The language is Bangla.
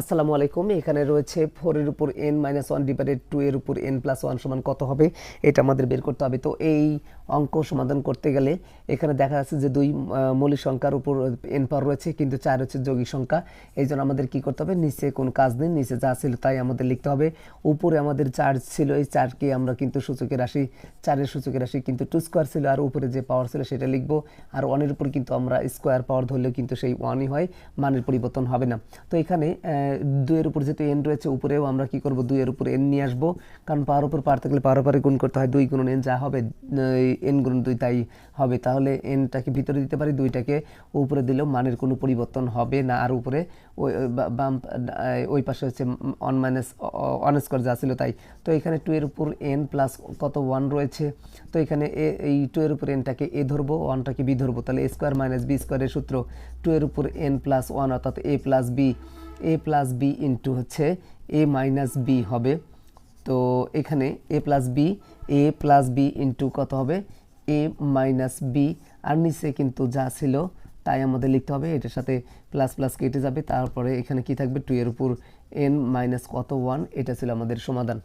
আসসালামু আলাইকুম। এখানে রয়েছে ফোর এর উপর n minus one divided two এর উপর এন প্লাস ওয়ান সমান কত হবে? এটা আমাদের বের করতে হবে। তো এই অঙ্ক সমাধান করতে গেলে এখানে দেখা যাচ্ছে যে দুই মৌলিক সংখ্যার উপর এন পাওয়ার রয়েছে, কিন্তু চার হচ্ছে যৌগিক সংখ্যা। এই জন্য আমাদের কি করতে হবে? নিচে কোন কাজ নেই, নিচে যা ছিল তাই আমাদের লিখতে হবে। উপরে আমাদের চার ছিল, এই চারকে আমরা কিন্তু সূচকের রাশি, চারের সূচকের রাশি কিন্তু টু স্কোয়ার ছিল, আর উপরে যে পাওয়ার ছিল সেটা লিখব। আর ওয়ানের উপর কিন্তু আমরা স্কোয়ার পাওয়ার ধরলেও কিন্তু সেই ওয়ানই হয়, মানের পরিবর্তন হবে না। তো এখানে দুইয়ের উপর যেহেতু এন রয়েছে, উপরেও আমরা কি করব? দুইয়ের উপর এন নিয়ে আসব। কারণ পাওয়ার উপর পার থাকলে পাওয়ার পারে গুণ করতে হয়, দুই গুণন এন যা হবে এন গুণন দুই তাই হবে। তাহলে এনটাকে ভিতরে দিতে পারি, দুইটাকে উপরে দিলেও মানের কোনো পরিবর্তন হবে না। আর উপরে ওই বাম, ওই পাশে হচ্ছে ওয়ান মাইনাস ওয়ান স্কোয়ার যা ছিল তাই। তো এখানে টু এর উপর এন প্লাস কত ওয়ান রয়েছে? তো এখানে এ, এই টু এর উপর এনটাকে এ ধরবো ওয়ানটাকে বি ধরবো। তাহলে এ স্কোয়ার মাইনাস বি স্কোয়ারের সূত্র টু এর উপর এন প্লাস ওয়ান অর্থাৎ a plus b a plus b into হচ্ছে এ মাইনাস বি হবে। তো এখানে a plus b a plus b into কত হবে? এ মাইনাস বি আর নিচে কিন্তু যা ছিল, তাই আমাদের লিখতে হবে। এটার সাথে প্লাস প্লাস কেটে যাবে। তারপরে এখানে কি থাকবে? টু এর উপর এন মাইনাস কত? ওয়ান এটা ছিল আমাদের সমাধান।